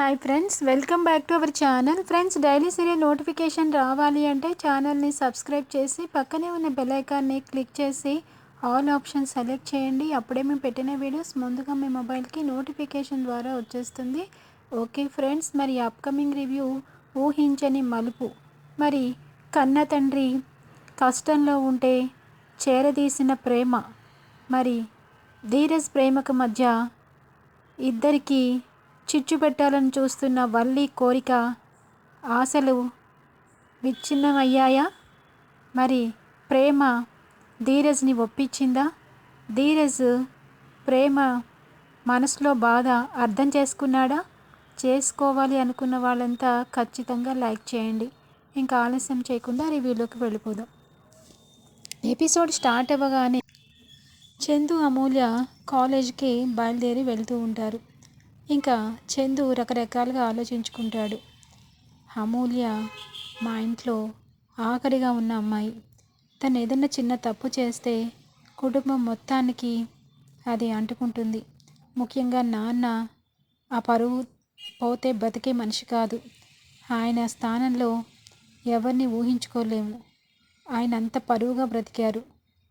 Hi friends welcome back to our channel friends daily serial notification రావాలి అంటే ఛానల్ని subscribe చేసి పక్కనే ఉన్న బెల్ ఐకాన్ని క్లిక్ చేసి ఆల్ ఆప్షన్ సెలెక్ట్ చేయండి. అప్పుడే మేము పెట్టిన వీడియోస్ ముందుగా మీ మొబైల్కి నోటిఫికేషన్ ద్వారా వచ్చేస్తుంది. ఓకే ఫ్రెండ్స్ మరి అప్కమింగ్ రివ్యూ ఊహించని మలుపు. మరి కన్న తండ్రి కష్టంలో ఉంటే చేరదీసిన ప్రేమ. మరి ధీరజ్ ప్రేమకు మధ్య ఇద్దరికీ చిచ్చు పెట్టాలని చూస్తున్న వల్లి కోరిక ఆశలు విచ్ఛిన్నమయ్యాయా? మరి ప్రేమ ధీరజ్ని ఒప్పించిందా? ధీరజ్ ప్రేమ మనసులో బాధ అర్థం చేసుకున్నాడా? చేసుకోవాలి అనుకున్న వాళ్ళంతా ఖచ్చితంగా లైక్ చేయండి. ఇంకా ఆలస్యం చేయకుండా రివ్యూలోకి వెళ్ళిపోదాం. ఎపిసోడ్ స్టార్ట్ అవ్వగానే చందు అమూల్య కాలేజ్కి బయలుదేరి వెళ్తూ ఉంటారు. ఇంకా చందు రకరకాలుగా ఆలోచించుకుంటాడు. అమూల్య మా ఇంట్లో ఆఖరిగా ఉన్న అమ్మాయి. తను ఏదైనా చిన్న తప్పు చేస్తే కుటుంబం మొత్తానికి అది అంటుకుంటుంది. ముఖ్యంగా నాన్న ఆ పరువు పోతే బతికే మనిషి కాదు. ఆయన స్థానంలో ఎవరిని ఊహించుకోలేము. ఆయన అంత పరువుగా బ్రతికారు.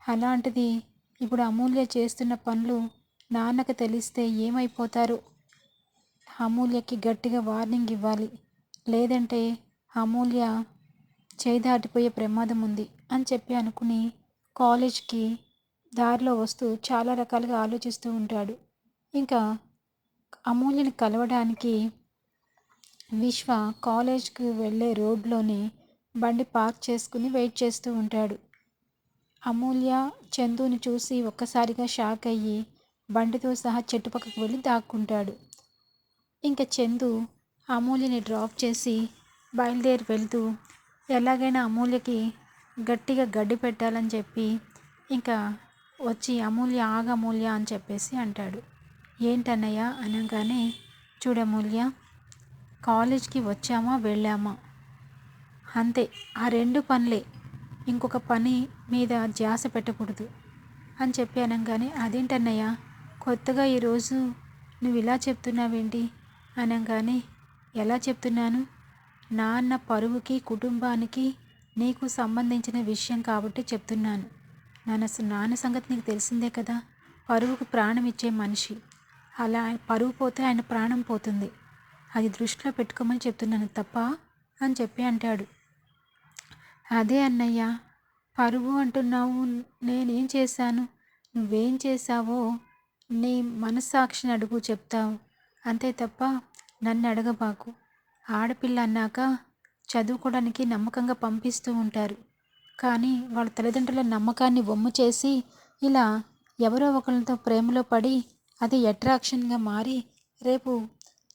అలాంటిది ఇప్పుడు అమూల్య చేస్తున్న పనులు నాన్నకు తెలిస్తే ఏమైపోతారు? అమూల్యకి గట్టిగా వార్నింగ్ ఇవ్వాలి. లేదంటే అమూల్య చేయి దాటిపోయే ప్రమాదం ఉంది అని చెప్పి అనుకుని కాలేజ్కి దారిలో వస్తూ చాలా రకాలుగా ఆలోచిస్తూ ఉంటాడు. ఇంకా అమూల్యని కలవడానికి విశ్వ కాలేజ్కి వెళ్ళే రోడ్లోనే బండి పార్క్ చేసుకుని వెయిట్ చేస్తూ ఉంటాడు. అమూల్య చందుని చూసి ఒక్కసారిగా షాక్ అయ్యి బండితో సహా చెట్టుపక్కకు వెళ్ళి దాక్కుంటాడు. ఇంకా చందు అమూల్యని డ్రాప్ చేసి బయలుదేరి వెళ్తూ ఎలాగైనా అమూల్యకి గట్టిగా గడ్డి పెట్టాలని చెప్పి ఇంకా వచ్చి అమూల్య ఆగమూల్య అని చెప్పేసి అంటాడు. ఏంటన్నయ్య అనగానే చూడమూల్య కాలేజ్కి వచ్చామా వెళ్ళామా? అంతే ఆ రెండు పనులే. ఇంకొక పని మీద ధ్యాస పెట్టకూడదు అని చెప్పి అనగానే అదేంటన్నయ్య కొత్తగా ఈరోజు నువ్వు ఇలా చెప్తున్నావేంటి? అనగానే ఎలా చెప్తున్నాను? నాన్న పరువుకి కుటుంబానికి నీకు సంబంధించిన విషయం కాబట్టి చెప్తున్నాను. నాన్న నాన్న సంగతి నీకు తెలిసిందే కదా? పరువుకు ప్రాణం ఇచ్చే మనిషి. అలా పరువు పోతే ఆయన ప్రాణం పోతుంది. అది దృష్టిలో పెట్టుకోమని చెప్తున్నాను తప్ప అని చెప్పి అంటాడు. అదే అన్నయ్య పరువు అంటున్నావు నేనేం చేశాను? నువ్వేం చేశావో నీ మనస్సాక్షిని అడుగు చెప్తావు. అంతే తప్ప నన్ను అడగబాకు ఆడపిల్ల అన్నాక చదువుకోవడానికి నమ్మకంగా పంపిస్తూ ఉంటారు. కానీ వాళ్ళ తల్లిదండ్రుల నమ్మకాన్ని బొమ్ము చేసి ఇలా ఎవరో ఒకరితో ప్రేమలో పడి అది అట్రాక్షన్గా మారి రేపు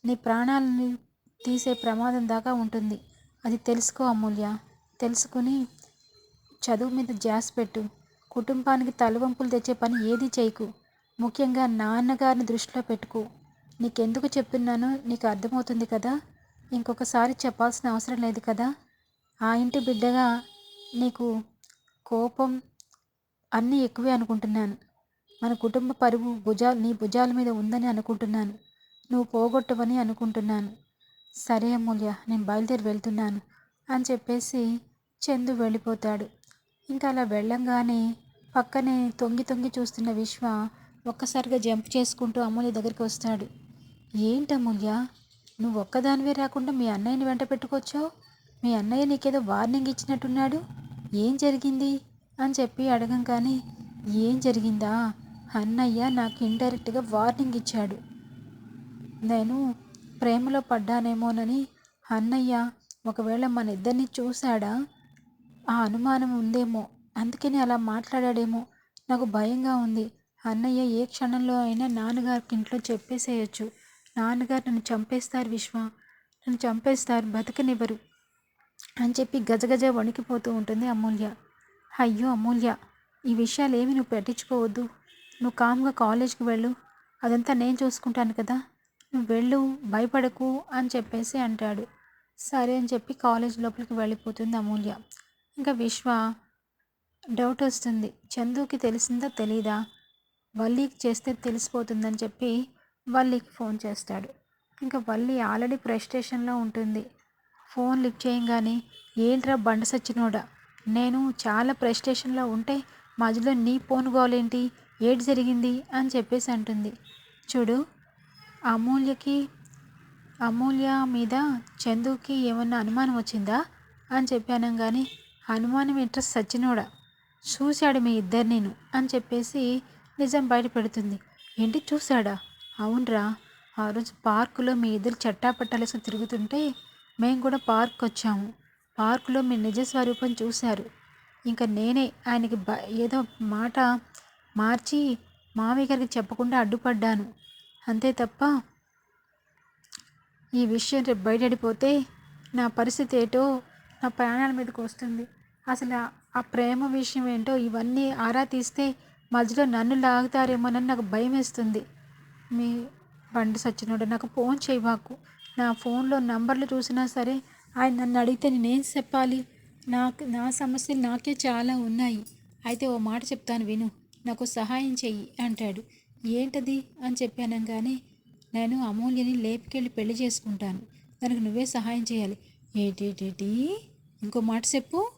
నీ ప్రాణాలని తీసే ప్రమాదం దాకా ఉంటుంది. అది తెలుసుకో అమూల్య. తెలుసుకుని చదువు మీద జాస్ పెట్టు. కుటుంబానికి తలవంపులు తెచ్చే పని ఏది చేయకు. ముఖ్యంగా నాన్నగారిని దృష్టిలో పెట్టుకో. నీకెందుకు చెప్తున్నానో నీకు అర్థమవుతుంది కదా? ఇంకొకసారి చెప్పాల్సిన అవసరం లేదు కదా? ఆ ఇంటి బిడ్డగా నీకు కోపం అన్నీ ఎక్కువే అనుకుంటున్నాను. మన కుటుంబ పరువు భుజాలు నీ భుజాల మీద ఉందని అనుకుంటున్నాను. నువ్వు పోగొట్టవని అనుకుంటున్నాను. సరే అమూల్య నేను బయలుదేరి వెళ్తున్నాను అని చెప్పేసి చందు వెళ్ళిపోతాడు. ఇంకా అలా వెళ్ళంగానే పక్కనే తొంగి తొంగి చూస్తున్న విశ్వ ఒక్కసారిగా జంప్ చేసుకుంటూ అమూల్య దగ్గరికి వస్తాడు. ఏంటమూల్య నువ్వు ఒక్కదానివే రాకుండా మీ అన్నయ్యని వెంట పెట్టుకొచ్చావు? మీ అన్నయ్య నీకేదో వార్నింగ్ ఇచ్చినట్టున్నాడు? ఏం జరిగింది? అని చెప్పి అడగం కానీ ఏం జరిగిందా? అన్నయ్య నాకు ఇండైరెక్ట్గా వార్నింగ్ ఇచ్చాడు. నేను ప్రేమలో పడ్డానేమోనని అన్నయ్య ఒకవేళ మన ఇద్దరిని చూశాడా? ఆ అనుమానం ఉందేమో. అందుకని అలా మాట్లాడాడేమో. నాకు భయంగా ఉంది. అన్నయ్య ఏ క్షణంలో అయినా నాన్నగారికి ఇంట్లో చెప్పేసేయచ్చు. నాన్నగారు నన్ను చంపేస్తారు విశ్వ. నన్ను చంపేస్తారు బతకనివ్వరు అని చెప్పి గజగజ వణికిపోతూ ఉంటుంది అమూల్య. అయ్యో అమూల్య ఈ విషయాలు ఏమి నువ్వు పెట్టించుకోవద్దు. నువ్వు కామ్గా కాలేజ్కి వెళ్ళు. అదంతా నేను చూసుకుంటాను కదా. నువ్వు వెళ్ళు భయపడకు అని చెప్పేసి అంటాడు. సరే అని చెప్పి కాలేజ్ లోపలికి వెళ్ళిపోతుంది అమూల్య. ఇంకా విశ్వ డౌట్ వస్తుంది. చందుకి తెలిసిందా తెలీదా? వల్లీకి చేస్తే తెలిసిపోతుందని చెప్పి వల్లికి ఫోన్ చేస్తాడు. ఇంకా వల్లి ఆల్రెడీ ప్రెస్టేషన్లో ఉంటుంది. ఫోన్ లిఫ్ట్ చేయంగానే ఏంట్రా బండ సచ్చినోడా? నేను చాలా ప్రెస్టేషన్లో ఉంటే మధ్యలో నీ ఫోన్ గోలేంటి ఏటి జరిగింది? అని చెప్పేసి అంటుంది. చూడు అమూల్యకి అమూల్య మీద చందుకి ఏమన్నా అనుమానం వచ్చిందా? అని చెప్పాను కానీ అనుమానం ఇంట్రెస్ట్ సచ్చినోడా? చూశాడు మీ ఇద్దరు నేను అని చెప్పేసి నిజం బయట పెడుతుంది. ఏంటి చూశాడా? అవునరా. ఆ రోజు పార్కులో మీ ఇద్దరు చట్టాపట్టాలేసుకుని తిరుగుతుంటే మేము కూడా పార్క్ వచ్చాము పార్కులో మీ నిజ స్వరూపం చూశారు. ఇంకా నేనే ఆయనకి బ ఏదో మాట మార్చి మామయ్య గారికి చెప్పకుండా అడ్డుపడ్డాను. అంతే తప్ప ఈ విషయం రేపు బయటపడిపోతే నా పరిస్థితి ఏటో నా ప్రాణాల మీదకి వస్తుంది. అసలు ఆ ప్రేమ విషయం ఏంటో ఇవన్నీ ఆరా తీస్తే మధ్యలో నన్ను లాగుతారేమోనని నాకు భయం వేస్తుంది మీ బండి సచ్చినోడు నాకు ఫోన్ చేయబాకు నా ఫోన్లో నంబర్లు చూసినా సరే ఆయన నన్ను అడిగితే నేనేం చెప్పాలి? నాకు నా సమస్యలు నాకే చాలా ఉన్నాయి. అయితే ఓ మాట చెప్తాను విను. నాకు సహాయం చెయ్యి అంటాడు. ఏంటది? అని చెప్పాను కానీ నేను అమూల్యని లేపుకెళ్ళి పెళ్ళి చేసుకుంటాను. దానికి నువ్వే సహాయం చేయాలి. ఏటేటేటి? ఇంకో మాట చెప్పు.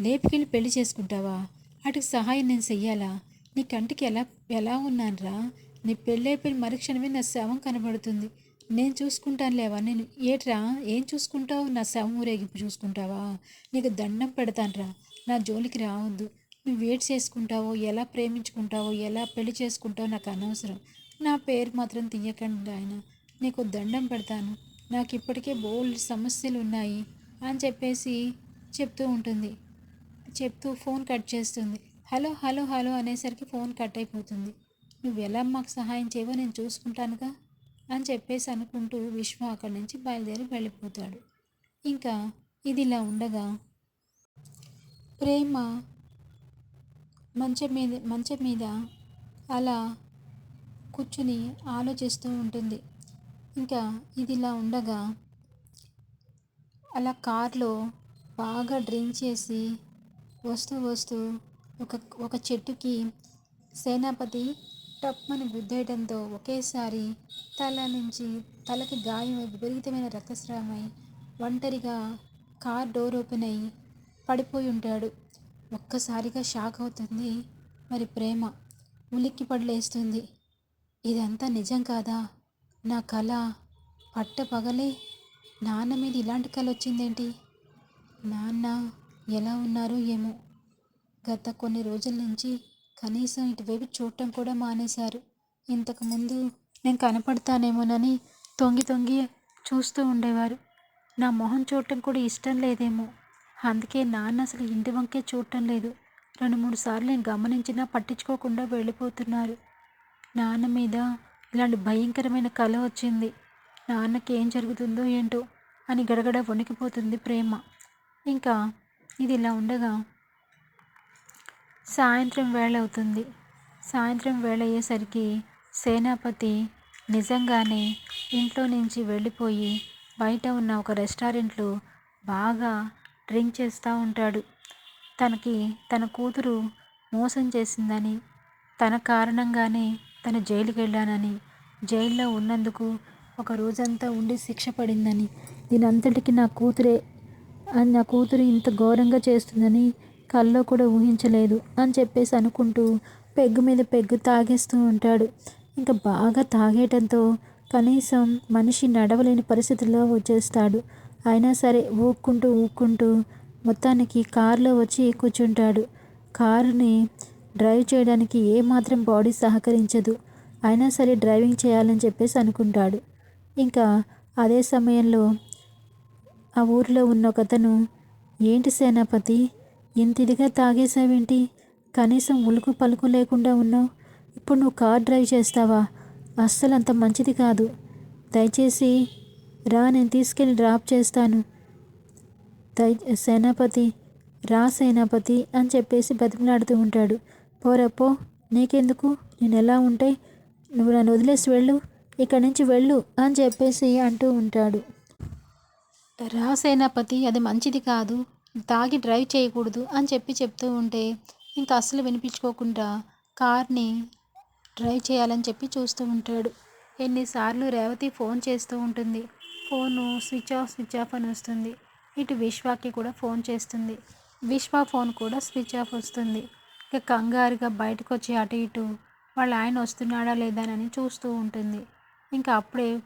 లేపుకెళ్ళి పెళ్ళి చేసుకుంటావా? వాటికి సహాయం నేను చెయ్యాలా? నీ కంటికి ఎలా ఎలా ఉన్నానురా? నీ పెళ్ళైపోయిన మరుక్షణమే నా శవం కనబడుతుంది. నేను చూసుకుంటాను లేవా నేను ఏట్రా? ఏం చూసుకుంటావు? నా శవం ఊరేగింపు చూసుకుంటావా? నీకు దండం పెడతానురా. నా జోలికి రావద్దు. నువ్వు వేట్ చేసుకుంటావో ఎలా ప్రేమించుకుంటావో ఎలా పెళ్ళి చేసుకుంటావో నాకు అనవసరం. నా పేరు మాత్రం తీయకండి ఆయన. నీకు దండం పెడతాను. నాకు ఇప్పటికే బోల్డ్ సమస్యలు ఉన్నాయి అని చెప్పేసి చెప్తూ ఉంటుంది. చెప్తూ ఫోన్ కట్ చేస్తుంది. హలో హలో హలో అనేసరికి ఫోన్ కట్ అయిపోతుంది. నువ్వు ఎలా మాకు సహాయం చేయవో నేను చూసుకుంటానుగా అని చెప్పేసి అనుకుంటూ విశ్వ అక్కడి నుంచి బయలుదేరి వెళ్ళిపోతాడు. ఇంకా ఇది ఇలా ఉండగా ప్రేమ మంచం మీద మంచం మీద అలా కూర్చుని ఆలోచిస్తూ ఉంటుంది. ఇంకా ఇది ఇలా ఉండగా అలా కార్లో బాగా డ్రింక్ చేసి వస్తూ వస్తూ ఒక ఒక చెట్టుకి సేనాపతి టప్మని గుద్దేయడంతో ఒకేసారి తల నుంచి తలకి గాయమై విపరీతమైన రక్తస్రావమై ఒంటరిగా కార్ డోర్ ఓపెన్ అయ్యి పడిపోయి ఉంటాడు. ఒక్కసారిగా షాక్ అవుతుంది. మరి ప్రేమ ఉలిక్కి పడలేస్తుంది. ఇదంతా నిజం కాదా? నా కళ పట్ట పగలే నాన్న మీద ఇలాంటి కళ వచ్చిందేంటి? నాన్న ఎలా ఉన్నారో ఏమో. గత కొన్ని రోజుల నుంచి కనీసం ఇటువైపు చూడటం కూడా మానేశారు. ఇంతకుముందు నేను కనపడతానేమోనని తొంగి తొంగి చూస్తూ ఉండేవారు. నా మొహం చూడటం కూడా ఇష్టం లేదేమో. అందుకే నాన్న అసలు ఇంటి వంకే చూడటం లేదు. రెండు మూడు సార్లు నేను గమనించినా పట్టించుకోకుండా వెళ్ళిపోతున్నారు. నాన్న మీద ఇలాంటి భయంకరమైన కళ వచ్చింది. నాన్నకి ఏం జరుగుతుందో ఏంటో అని గడగడ వణికిపోతుంది ప్రేమ. ఇంకా ఇది ఇలా ఉండగా సాయంత్రం వేళ అవుతుంది సాయంత్రం వేళ అయ్యేసరికి సేనాపతి నిజంగానే ఇంట్లో నుంచి వెళ్ళిపోయి బయట ఉన్న ఒక రెస్టారెంట్లో బాగా డ్రింక్ చేస్తూ ఉంటాడు. తనకి తన కూతురు మోసం చేసిందని తన కారణంగానే తను జైలుకి వెళ్ళానని జైల్లో ఉన్నందుకు ఒక రోజంతా ఉండి శిక్ష పడిందని దీనంతటికి నా కూతురే అని నా కూతురు ఇంత ఘోరంగా చేస్తుందని కల్లో కూడా ఊహించలేదు అని చెప్పేసి అనుకుంటూ పెగ్గు మీద పెగ్గు తాగేస్తూ ఉంటాడు. ఇంకా బాగా తాగేయటంతో కనీసం మనిషి నడవలేని పరిస్థితుల్లో వచ్చేస్తాడు. అయినా సరే ఊక్కుంటూ ఊక్కుంటూ మొత్తానికి కారులో వచ్చి కూర్చుంటాడు. కారుని డ్రైవ్ చేయడానికి ఏమాత్రం బాడీ సహకరించదు. అయినా సరే డ్రైవింగ్ చేయాలని చెప్పేసి అనుకుంటాడు. ఇంకా అదే సమయంలో ఆ ఊరిలో ఉన్న ఒకతను ఏంటి సేనాపతి? ఇంత ఇదిగా తాగేసావేంటి కనీసం ఉలుకు పలుకు లేకుండా ఉన్నావు. ఇప్పుడు నువ్వు కార్ డ్రైవ్ చేస్తావా? అస్సలు అంత మంచిది కాదు. దయచేసి రా నేను తీసుకెళ్ళి డ్రాప్ చేస్తాను. దయ సేనాపతి రా సేనాపతి అని చెప్పేసి బతిమలాడుతూ ఉంటాడు. పోరా పో. నీకెందుకు? నేను ఎలా ఉంటే నువ్వు నన్ను వదిలేసి వెళ్ళు. ఇక్కడి నుంచి వెళ్ళు అని చెప్పేసి అంటూ ఉంటాడు. రా సేనాపతి అది మంచిది కాదు. తాగి డ్రైవ్ చేయకూడదు అని చెప్పి చెప్తూ ఉంటే ఇంకా అస్సలు వినిపించుకోకుండా కార్ని డ్రైవ్ చేయాలని చెప్పి చూస్తూ ఉంటాడు. ఎన్నిసార్లు రేవతి ఫోన్ చేస్తూ ఉంటుంది. Phone switch off switch off అని వస్తుంది. ఇటు విశ్వాకి కూడా ఫోన్ చేస్తుంది. విశ్వ ఫోన్ కూడా స్విచ్ ఆఫ్ వస్తుంది. ఇక కంగారుగా బయటకు వచ్చి అటు ఇటు వాళ్ళ ఆయన వస్తున్నాడా లేదా అని చూస్తూ ఉంటుంది. ఇంకా అప్పుడే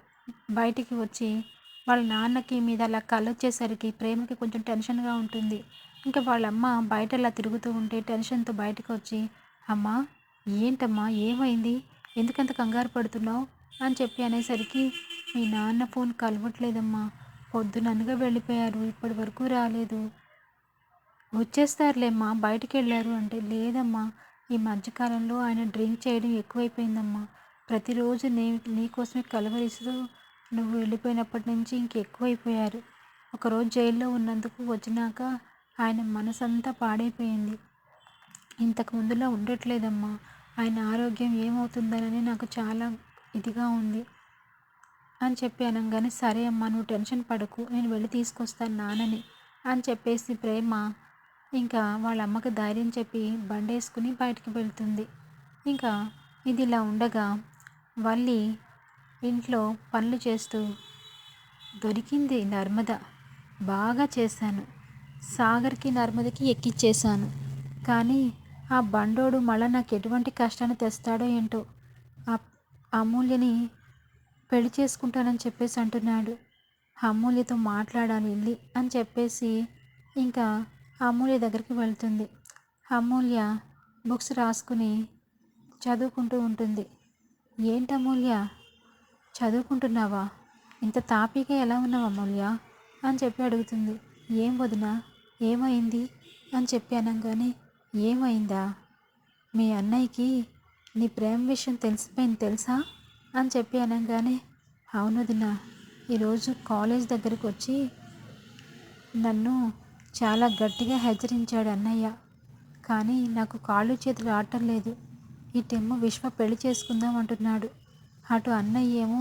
బయటికి వచ్చి వాళ్ళ నాన్నకి మీద అలా కళ్ళు వచ్చేసరికి ప్రేమకి కొంచెం టెన్షన్గా ఉంటుంది. ఇంకా వాళ్ళమ్మ బయట అలా తిరుగుతూ ఉంటే టెన్షన్తో బయటకు వచ్చి అమ్మా ఏంటమ్మా ఏమైంది? ఎందుకంత కంగారు పడుతున్నావు? అని చెప్పి అనేసరికి మీ నాన్న ఫోన్ కలవట్లేదమ్మా. పొద్దుననగా వెళ్ళిపోయారు ఇప్పటి వరకు రాలేదు. వచ్చేస్తారులేమ్మా బయటికి వెళ్ళారు అంటే లేదమ్మా ఈ మధ్యకాలంలో ఆయన డ్రింక్ చేయడం ఎక్కువైపోయిందమ్మా. ప్రతిరోజు నే నీకోసమే కలవరిస్తూ నువ్వు వెళ్ళిపోయినప్పటి నుంచి ఇంకెక్కువైపోయారు. ఒకరోజు జైల్లో ఉన్నందుకు వచ్చినాక ఆయన మనసంతా పాడైపోయింది. ఇంతకు ముందులా ఉండట్లేదమ్మా. ఆయన ఆరోగ్యం ఏమవుతుందనని నాకు చాలా ఇదిగా ఉంది. అని చెప్పి అనగానే సరే అమ్మా నువ్వు టెన్షన్ పడకు. నేను వెళ్ళి తీసుకొస్తాను నాన్నని అని చెప్పేసి ప్రేమ ఇంకా వాళ్ళ అమ్మకి ధైర్యం చెప్పి బండేసుకుని బయటికి వెళ్తుంది. ఇంకా ఇది ఇలా ఉండగా వల్లి ఇంట్లో పనులు చేస్తూ దొరికింది నర్మద. బాగా చేశాను. సాగర్కి నర్మదకి ఎక్కిచ్చేశాను. కానీ ఆ బండోడు మళ్ళీ నాకు ఎటువంటి కష్టాన్ని తెస్తాడో ఏంటో ఆ అమూల్యని పెళ్ళి చేసుకుంటానని చెప్పేసి అంటున్నాడు. అమూల్యతో మాట్లాడాలి వెళ్ళి అని చెప్పేసి ఇంకా అమూల్య దగ్గరికి వెళ్తుంది. అమూల్య బుక్స్ రాసుకుని చదువుకుంటూ ఉంటుంది. ఏంటి అమూల్య? చదువుకుంటున్నావా? ఇంత తాపీగా ఎలా ఉన్నావు అమూల్య అని చెప్పి అడుగుతుంది. ఏం వదినా? ఏమైంది? అని చెప్పి అనగానే ఏమైందా? మీ అన్నయ్యకి నీ ప్రేమ విషయం తెలిసిపోయింది తెలుసా? అని చెప్పి అనగానే అవును వదినా. ఈరోజు కాలేజ్ దగ్గరకు వచ్చి నన్ను చాలా గట్టిగా హెచ్చరించాడు అన్నయ్య. కానీ నాకు కాళ్ళు చేతులు ఆడటం లేదు. ఇటేమో విశ్వ పెళ్ళి చేసుకుందాం అంటున్నాడు. అటు అన్నయ్య ఏమో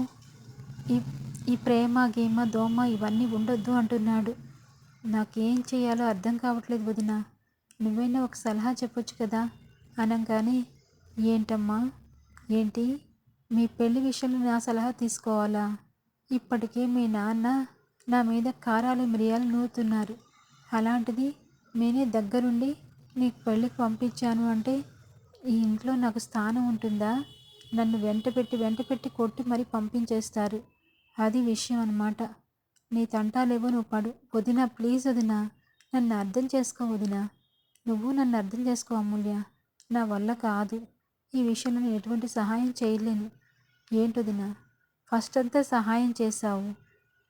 ఈ ఈ ప్రేమ గేమ దోమ ఇవన్నీ ఉండొద్దు అంటున్నాడు. నాకేం చేయాలో అర్థం కావట్లేదు వదిన. నువ్వైనా ఒక సలహా చెప్పొచ్చు కదా? అనగానే ఏంటమ్మా? ఏంటి? మీ పెళ్ళి విషయంలో నా సలహా తీసుకోవాలా? ఇప్పటికే మీ నాన్న నా మీద కారాలు మిరియాలు నూతున్నారు అలాంటిది నేనే దగ్గరుండి నీకు పెళ్ళికి పంపించాను అంటే ఈ ఇంట్లో నాకు స్థానం ఉంటుందా? నన్ను వెంట పెట్టి వెంట పెట్టి కొట్టి మరీ పంపించేస్తారు. అది విషయం అన్నమాట. నీ తంటాలేవో నువ్వు పడు. వదినా ప్లీజ్ వదినా నన్ను అర్థం చేసుకో వదినా. నువ్వు నన్ను అర్థం చేసుకో అమూల్య. నా వల్ల కాదు. ఈ విషయంలో నేను ఎటువంటి సహాయం చేయలేను. ఏంటొదినా ఫస్ట్ అంతా సహాయం చేశావు.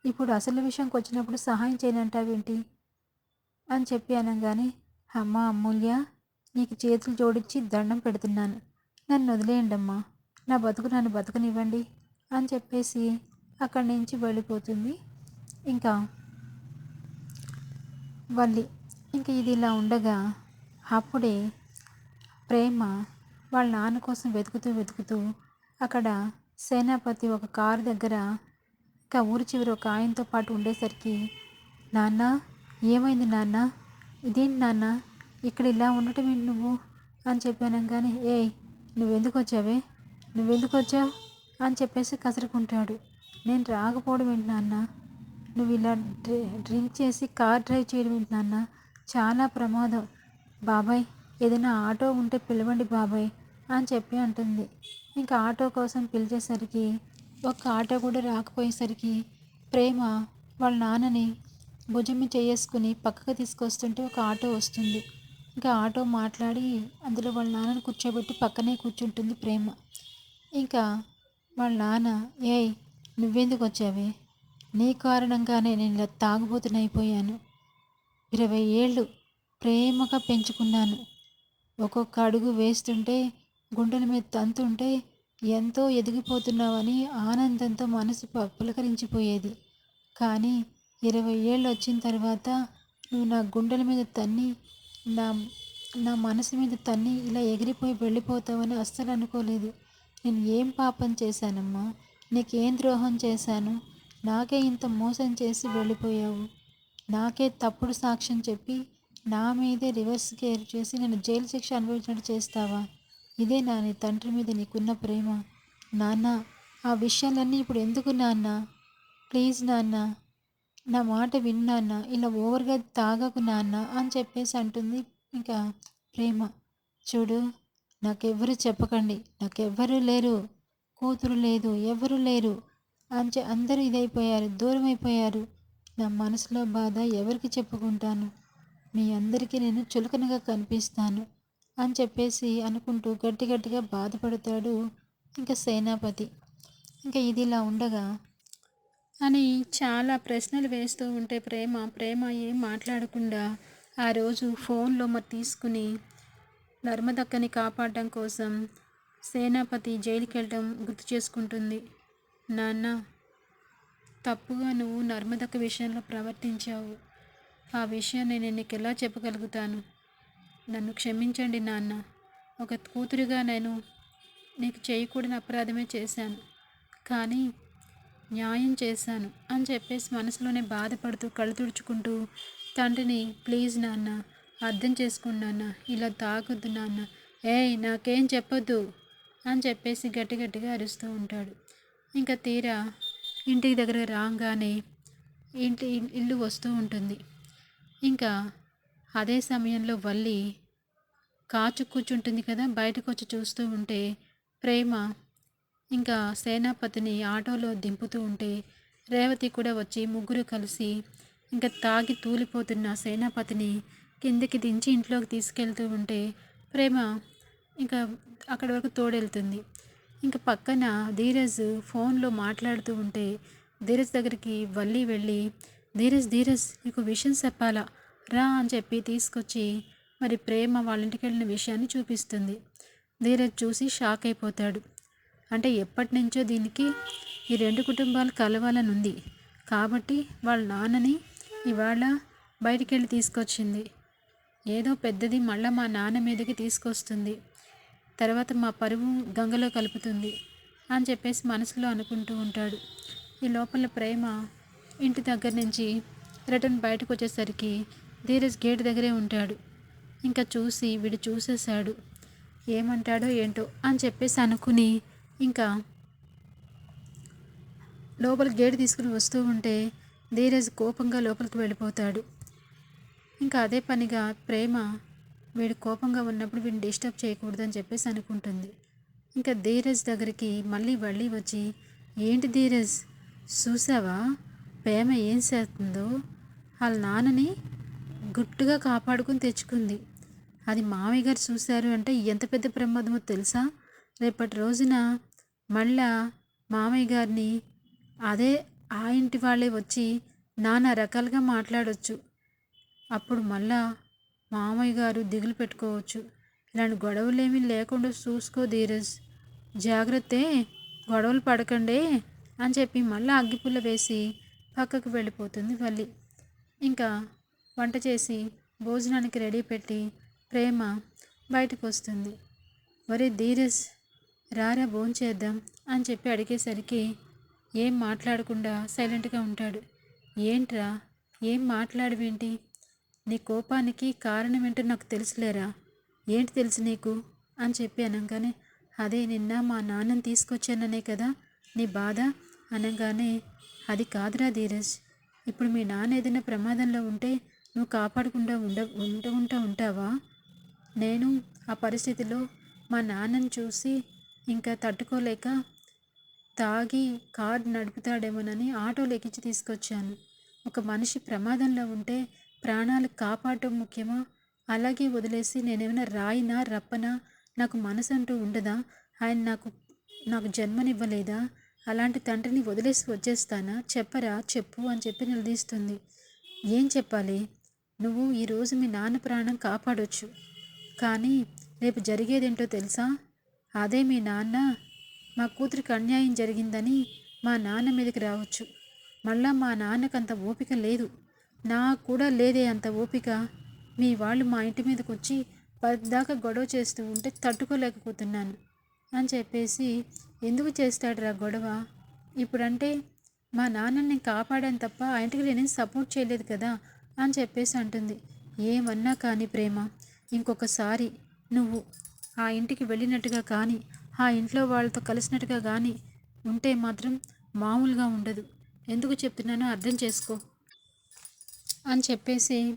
ఇప్పుడు అసలు విషయంకి వచ్చినప్పుడు సహాయం చేయనంటావేంటి అని చెప్పి అనగానే అమ్మ అమూల్య నీకు చేతులు జోడించి దండం పెడుతున్నాను. నన్ను వదిలేయండి అమ్మా నా బతుకు నన్ను బతుకనివ్వండి అని చెప్పేసి అక్కడి నుంచి వెళ్ళిపోతుంది. ఇంకా వల్లి ఇంకా ఇది ఇలా ఉండగా అప్పుడే ప్రేమ వాళ్ళ నాన్న కోసం వెతుకుతూ వెతుకుతూ అక్కడ సేనాపతి ఒక కారు దగ్గర ఇంకా ఊరి చివరి ఒక ఆయనతో పాటు ఉండేసరికి నాన్న ఏమైంది నాన్న? ఇదేంటి నాన్న? ఇక్కడ ఇలా ఉండటం ఏంటి నువ్వు? అని చెప్పాను కానీ ఏయ్ నువ్వెందుకు వచ్చావే? నువ్వెందుకు వచ్చావు అని చెప్పేసి కసురుకుంటాడు. నేను రాకపోవడం ఏంటి నాన్న? నువ్వు ఇలా డ్రింక్ చేసి కార్ డ్రైవ్ చేయడం ఏంటి నాన్న? చాలా ప్రమాదం. బాబాయ్ ఏదైనా ఆటో ఉంటే పిలవండి బాబాయ్ అని చెప్పి అంటుంది. ఇంకా ఆటో కోసం పిలిచేసరికి ఒక ఆటో కూడా రాకపోయేసరికి ప్రేమ వాళ్ళ నాన్నని భుజం చేసుకుని పక్కకు తీసుకొస్తుంటే ఒక ఆటో వస్తుంది. ఇంకా ఆటో మాట్లాడి అందులో వాళ్ళ నాన్నని కూర్చోబెట్టి పక్కనే కూర్చుంటుంది ప్రేమ. ఇంకా వాళ్ళ నాన్న ఏయ్ నువ్వెందుకు వచ్చావే నీ కారణంగానే నేను ఇలా తాగుబోతునైపోయాను. ఇరవై ఏళ్ళు ప్రేమగా పెంచుకున్నాను. ఒక్కొక్క అడుగు వేస్తుంటే గుండెల మీద తంతుంటే ఎంతో ఎదిగిపోతున్నావని ఆనందంతో మనసు ప- పులకరించిపోయేది. కానీ ఇరవై ఏళ్ళు వచ్చిన తర్వాత నువ్వు నా గుండెల మీద తన్ని నా నా మనసు మీద తన్ని ఇలా ఎగిరిపోయి వెళ్ళిపోతావని అస్సలు అనుకోలేదు నేను ఏం పాపం చేశానమ్మా? నీకేం ద్రోహం చేశాను? నాకే ఇంత మోసం చేసి వెళ్ళిపోయావు. నాకే తప్పుడు సాక్ష్యం చెప్పి నా మీదే రివర్స్ కేర్ చేసి నేను జైలు శిక్ష అనుభవించినట్టు చేస్తావా? ఇదే నా నీ తండ్రి మీద నీకున్న ప్రేమ. నాన్న ఆ విషయాలన్నీ ఇప్పుడు ఎందుకు నాన్న? ప్లీజ్ నాన్న నా మాట విన్నాన్న ఇలా ఓవర్గా తాగకు నాన్న అని చెప్పేసి అంటుంది ఇంకా ప్రేమ. చూడు నాకెవ్వరు చెప్పకండి. నాకెవ్వరూ లేరు. కూతురు లేదు. ఎవరు లేరు. అంచె అందరూ ఇదైపోయారు. దూరం అయిపోయారు నా మనసులో బాధ ఎవరికి చెప్పుకుంటాను? మీ అందరికీ నేను చులకనగా కనిపిస్తాను అని చెప్పేసి అనుకుంటూ గట్టి గట్టిగా బాధపడతాడు ఇంకా సేనాపతి. ఇంకా ఇది ఇలా ఉండగా అని చాలా ప్రశ్నలు వేస్తూ ఉంటే ప్రేమ ప్రేమ ఏం మాట్లాడకుండా ఆ రోజు ఫోన్లో మరి తీసుకుని నర్మదక్కని కాపాడడం కోసం సేనాపతి జైలుకి వెళ్ళడం గుర్తు చేసుకుంటుంది నాన్న తప్పుగా నువ్వు నర్మదక్క విషయంలో ప్రవర్తించావు. ఆ విషయాన్ని నేను నీకు ఎలా చెప్పగలుగుతాను? నన్ను క్షమించండి నాన్న. ఒక కూతురిగా నేను నీకు చేయకూడని అపరాధమే చేశాను. కానీ న్యాయం చేశాను అని చెప్పేసి మనసులోనే బాధపడుతూ కళ్ళు తుడుచుకుంటూ తండ్రిని ప్లీజ్ నాన్న అర్థం చేసుకున్నాన్న ఇలా తాగొద్దు నాన్న. ఏయ్ నాకేం చెప్పొద్దు అని చెప్పేసి గట్టి గట్టిగా అరుస్తూ ఉంటాడు. ఇంకా తీరా ఇంటికి దగ్గర రాగానే ఇంటి ఇల్లు వస్తూ ఉంటుంది. ఇంకా అదే సమయంలో వల్లి కాచు కూర్చుంటుంది కదా బయటకు వచ్చి చూస్తూ ఉంటే ప్రేమ ఇంకా సేనాపతిని ఆటోలో దింపుతూ ఉంటే రేవతి కూడా వచ్చి ముగ్గురు కలిసి ఇంకా తాగి తూలిపోతున్న సేనాపతిని కిందకి దించి ఇంట్లోకి తీసుకెళ్తూ ఉంటే ప్రేమ ఇంకా అక్కడి వరకు తోడెళ్తుంది. ఇంకా పక్కన ధీరజ్ ఫోన్లో మాట్లాడుతూ ఉంటే ధీరజ్ దగ్గరికి వల్లి వెళ్ళి ధీరజ్ ధీరజ్ నీకు విషయం చెప్పాలా? రా అని చెప్పి తీసుకొచ్చి మరి ప్రేమ వాళ్ళ ఇంటికి వెళ్ళిన విషయాన్ని చూపిస్తుంది. ధీరజ్ చూసి షాక్ అయిపోతాడు. అంటే ఎప్పటి నుంచో దీనికి ఈ రెండు కుటుంబాలు కలవాలని ఉంది. కాబట్టి వాళ్ళ నాన్నని ఇవాళ బయటికి వెళ్ళి తీసుకొచ్చింది. ఏదో పెద్దది మళ్ళీ మా నాన్న మీదకి తీసుకొస్తుంది. తర్వాత మా పరువు గంగలో కలుపుతుంది అని చెప్పేసి మనసులో అనుకుంటూ ఉంటాడు. ఈ లోపల ప్రేమ ఇంటి దగ్గర నుంచి రిటర్న్ బయటకు వచ్చేసరికి ధీరజ్ గేట్ దగ్గరే ఉంటాడు. ఇంకా చూసి వీడు చూసేశాడు. ఏమంటాడో ఏంటో అని చెప్పేసి అనుకుని ఇంకా లోపల గేట్ తీసుకుని వస్తూ ఉంటే ధీరజ్ కోపంగా లోపలికి వెళ్ళిపోతాడు. ఇంకా అదే పనిగా ప్రేమ వీడు కోపంగా ఉన్నప్పుడు వీడిని డిస్టర్బ్ చేయకూడదని చెప్పేసి అనుకుంటుంది. ఇంకా ధీరజ్ దగ్గరికి మళ్ళీ మళ్ళీ వచ్చి ఏంటి ధీరజ్ చూసావా? ప్రేమ ఏం చేస్తుందో? వాళ్ళ నాన్నని గుట్టుగా కాపాడుకుని తెచ్చుకుంది. అది మామయ్య గారు చూశారు అంటే ఎంత పెద్ద ప్రమాదమో తెలుసా? రేపటి రోజున మళ్ళా మామయ్య గారిని అదే ఆ ఇంటి వాళ్ళే వచ్చి నానా రకాలుగా మాట్లాడవచ్చు అప్పుడు మళ్ళా మామయ్య గారు దిగులు పెట్టుకోవచ్చు. ఇలాంటి గొడవలేమీ లేకుండా చూసుకో ధీరజ్. జాగ్రత్తే గొడవలు పడకండి అని చెప్పి మళ్ళీ అగ్గిపుల్ల వేసి పక్కకు వెళ్ళిపోతుంది వల్లి. ఇంకా వంట చేసి భోజనానికి రెడీ పెట్టి ప్రేమ బయటకు వస్తుంది వరే ధీరజ్ రారా భోంచేద్దాం అని చెప్పి అడిగేసరికి ఏం మాట్లాడకుండా సైలెంట్గా ఉంటాడు. ఏంట్రా ఏం మాట్లాడవేంటి? నీ కోపానికి కారణం ఏంటో నాకు తెలుసులేరా? ఏంటి తెలుసు నీకు? అని చెప్పి అనగానే అదే నిన్న మా నాన్నని తీసుకొచ్చాననే కదా నీ బాధ? అనగానే అది కాదురా ధీరజ్. ఇప్పుడు మీ నాన్న ఏదైనా ప్రమాదంలో ఉంటే నువ్వు కాపాడకుండా ఉండ ఉండకుండా ఉంటావా? నేను ఆ పరిస్థితిలో మా నాన్నని చూసి ఇంకా తట్టుకోలేక తాగి కార్ నడుపుతాడేమోనని ఆటోలో ఎక్కించి తీసుకొచ్చాను. ఒక మనిషి ప్రమాదంలో ఉంటే ప్రాణాలు కాపాడటం ముఖ్యమా? అలాగే వదిలేసి నేనేమైనా రాయినా రప్పనా? నాకు మనసు అంటూ ఉండదా? ఆయన నాకు నాకు జన్మనివ్వలేదా? అలాంటి తండ్రిని వదిలేసి వచ్చేస్తానా? చెప్పరా? చెప్పు అని చెప్పి నిలదీస్తుంది. ఏం చెప్పాలి? నువ్వు ఈరోజు మీ నాన్న ప్రాణం కాపాడొచ్చు. కానీ రేపు జరిగేదేంటో తెలుసా? అదే మీ నాన్న. మా కూతురికి అన్యాయం జరిగిందని మా నాన్న మీదకి రావచ్చు. మళ్ళా మా నాన్నకంత ఓపిక లేదు. నాకు కూడా లేదే అంత ఓపిక. మీ వాళ్ళు మా ఇంటి మీదకి వచ్చి పద్దాకా గొడవ చేస్తూ ఉంటే తట్టుకోలేకపోతున్నాను అని చెప్పేసి ఎందుకు చేస్తాడురా గొడవ? ఇప్పుడంటే మా నాన్నని కాపాడాను తప్ప ఆ ఇంటికి నేనేం సపోర్ట్ చేయలేదు కదా అని చెప్పేసి అంటుంది. ఏమన్నా కానీ ప్రేమ. ఇంకొకసారి నువ్వు ఆ ఇంటికి వెళ్ళినట్టుగా కానీ ఆ ఇంట్లో వాళ్ళతో కలిసినట్టుగా కానీ ఉంటే మాత్రం మామూలుగా ఉండదు. ఎందుకు చెప్తున్నానో అర్థం చేసుకో. అని చెప్పేసి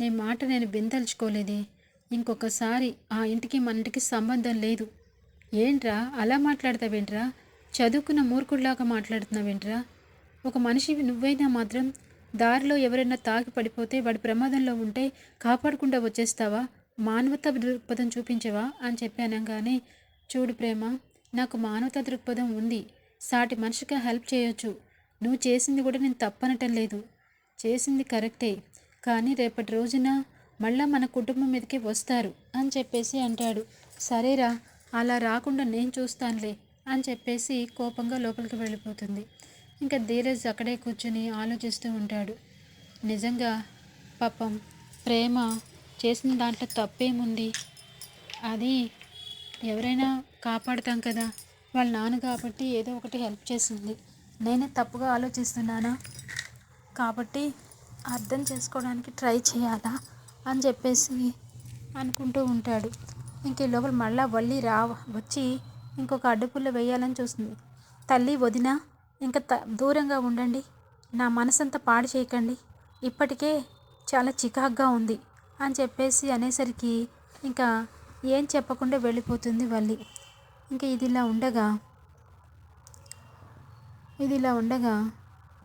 నీ మాట నేను విందల్చుకోలేదే. ఇంకొకసారి ఆ ఇంటికి మన ఇంటికి సంబంధం లేదు. ఏంట్రా? అలా మాట్లాడతావేంట్రా? చదువుకున్న మూర్ఖుడిలాగా మాట్లాడుతున్నావేంట్రా? ఒక మనిషి నువ్వైనా మాత్రం దారిలో ఎవరైనా తాకి పడిపోతే వాడి ప్రమాదంలో ఉంటే కాపాడకుండా వచ్చేస్తావా? మానవత దృక్పథం చూపించవా? అని చెప్పానంగానే చూడు ప్రేమ నాకు మానవత దృక్పథం ఉంది. సాటి మనిషికి హెల్ప్ చేయొచ్చు. నువ్వు చేసింది కూడా నేను తప్పనటం లేదు. చేసింది కరెక్టే. కానీ రేపటి రోజున మళ్ళా మన కుటుంబం మీదకి వస్తారు అని చెప్పేసి అంటాడు. సరేరా అలా రాకుండా నేను చూస్తానులే అని చెప్పేసి కోపంగా లోపలికి వెళ్ళిపోతుంది. ఇంకా ధీరజ్ అక్కడే కూర్చుని ఆలోచిస్తూ ఉంటాడు. నిజంగా పాపం ప్రేమ చేసిన దాంట్లో తప్పేముంది? అది ఎవరైనా కాపాడుతాం కదా. వాళ్ళ నాన్న కాబట్టి ఏదో ఒకటి హెల్ప్ చేసింది. నేనే తప్పుగా ఆలోచిస్తున్నానా? కాబట్టి అర్థం చేసుకోవడానికి ట్రై చేయాలా అని చెప్పేసి అనుకుంటూ ఉంటాడు. ఇంక లోపల మళ్ళీ వల్లి రా వచ్చి ఇంకొక అడ్డుపుల్ల వేయాలని చూస్తుంది. తల్లి వదిన ఇంకా త దూరంగా ఉండండి. నా మనసంతా పాడు చేయకండి. ఇప్పటికే చాలా చికాగ్గా ఉంది అని చెప్పేసి అనేసరికి ఇంకా ఏం చెప్పకుండా వెళ్ళిపోతుంది వల్లి. ఇంకా ఇది ఇలా ఉండగా ఇది ఇలా ఉండగా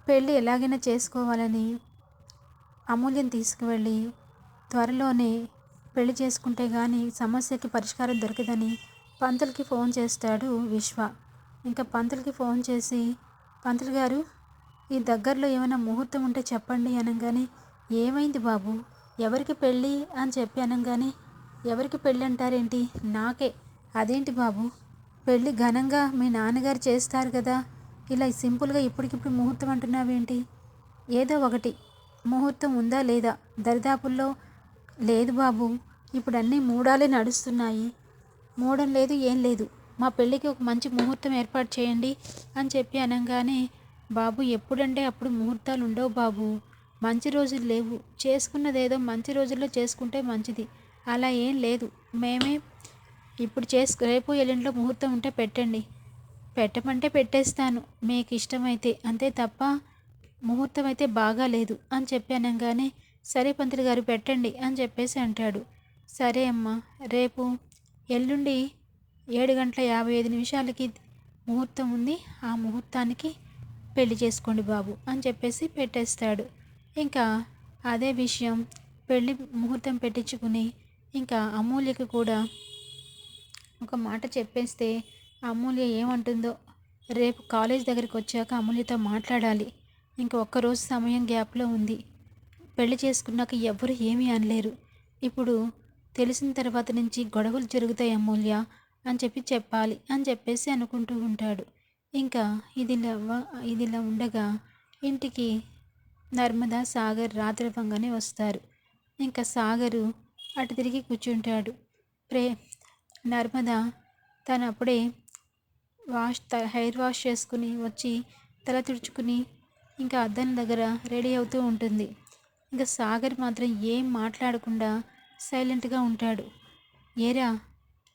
పెళ్ళి ఎలాగైనా చేసుకోవాలని అమూల్యం తీసుకువెళ్ళి త్వరలోనే పెళ్ళి చేసుకుంటే కానీ సమస్యకి పరిష్కారం దొరకదని పంతులకి ఫోన్ చేస్తాడు విశ్వ. ఇంకా పంతులకి ఫోన్ చేసి పంతులు గారు ఈ దగ్గరలో ఏమైనా ముహూర్తం ఉంటే చెప్పండి అనగానే ఏమైంది బాబు? ఎవరికి పెళ్ళి అని చెప్పి అనగానే ఎవరికి పెళ్ళి అంటారేంటి? నాకే. అదేంటి బాబు? పెళ్ళి ఘనంగా మీ నాన్నగారు చేస్తారు కదా ఇలా సింపుల్గా ఇప్పటికిప్పుడు ముహూర్తం అంటున్నావేంటి? ఏదో ఒకటి. ముహూర్తం ఉందా లేదా? దరిదాపుల్లో లేదు బాబు. ఇప్పుడు అన్నీ మూడాలే నడుస్తున్నాయి. మూడం లేదు ఏం లేదు. మా పెళ్ళికి ఒక మంచి ముహూర్తం ఏర్పాటు చేయండి అని చెప్పి అనగానే బాబు ఎప్పుడంటే అప్పుడు ముహూర్తాలు ఉండవు బాబు. మంచి రోజులు లేవు. చేసుకున్నదేదో మంచి రోజుల్లో చేసుకుంటే మంచిది. అలా ఏం లేదు. మేమే ఇప్పుడు చేసు రేపు ఎల్లుండిలో ముహూర్తం ఉంటే పెట్టండి. పెట్టమంటే పెట్టేస్తాను. మీకు ఇష్టమైతే అంతే తప్ప ముహూర్తం అయితే బాగాలేదు అని చెప్పానంగానే సరే పంతులు గారు పెట్టండి అని చెప్పేసి అంటాడు. సరే అమ్మా రేపు ఎల్లుండి ఏడు గంటల యాభై ఐదు నిమిషాలకి ముహూర్తం ఉంది. ఆ ముహూర్తానికి పెళ్ళి చేసుకోండి బాబు అని చెప్పేసి పెట్టేస్తాడు. ఇంకా అదే విషయం పెళ్ళి ముహూర్తం పెట్టించుకుని ఇంకా అమూల్యకి కూడా ఒక మాట చెప్పేస్తే అమూల్య ఏమంటుందో? రేపు కాలేజ్ దగ్గరికి వచ్చాక అమూల్యతో మాట్లాడాలి. ఇంకా ఒక్కరోజు సమయం గ్యాప్లో ఉంది. పెళ్ళి చేసుకున్నాక ఎవ్వరు ఏమీ అనలేరు. ఇప్పుడు తెలిసిన తర్వాత నుంచి గొడవలు జరుగుతాయి అమూల్య అని చెప్పి చెప్పాలి అని చెప్పేసి అనుకుంటూ ఉంటాడు. ఇంకా ఇదిలా ఇదిలా ఉండగా ఇంటికి నర్మదా సాగర్ రాత్రి పంగానే వస్తారు. ఇంకా సాగరు అటు తిరిగి కూర్చుంటాడు. ప్రే నర్మదా తను అప్పుడే వాష్ హెయిర్ వాష్ చేసుకుని వచ్చి తల తుడుచుకుని ఇంకా అద్దం దగ్గర రెడీ అవుతూ ఉంటుంది. ఇంకా సాగర్ మాత్రం ఏం మాట్లాడకుండా సైలెంట్గా ఉంటాడు. ఏరా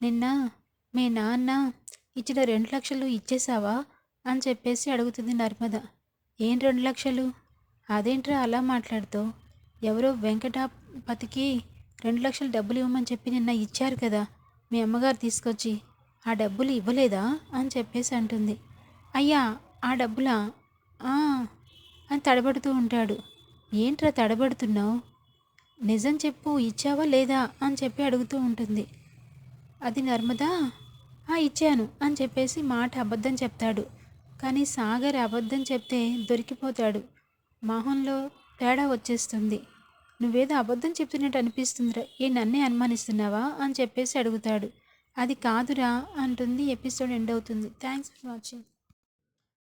నిన్న మీ నాన్న ఇచ్చిన రెండు లక్షలు ఇచ్చేసావా? అని చెప్పేసి అడుగుతుంది నర్మద. ఏం రెండు లక్షలు? అదేంట్రా అలా మాట్లాడుతూ ఎవరో వెంకటాపతికి రెండు లక్షలు డబ్బులు ఇవ్వమని చెప్పి నిన్న ఇచ్చారు కదా మీ అమ్మగారు తీసుకొచ్చి ఆ డబ్బులు ఇవ్వలేదా? అని చెప్పేసి అంటుంది. అయ్యా ఆ డబ్బులా? అని తడబడుతూ ఉంటాడు. ఏంట్రా తడబడుతున్నావు? నిజం చెప్పు ఇచ్చావా లేదా? అని చెప్పి అడుగుతూ ఉంటుంది. అది నర్మదా? ఇచ్చాను అని చెప్పేసి మాట అబద్ధం చెప్తాడు. కానీ సాగర్ అబద్ధం చెప్తే దొరికిపోతాడు. మొహంలో తేడా వచ్చేస్తుంది. నువ్వేదో అబద్ధం చెప్తున్నట్టు అనిపిస్తుందిరా. ఏ నన్నే అనుమానిస్తున్నావా? అని చెప్పేసి అడుగుతాడు. అది కాదురా అంటుంది ఎపిసోడ్ ఎండ్ అవుతుంది. Thanks for watching.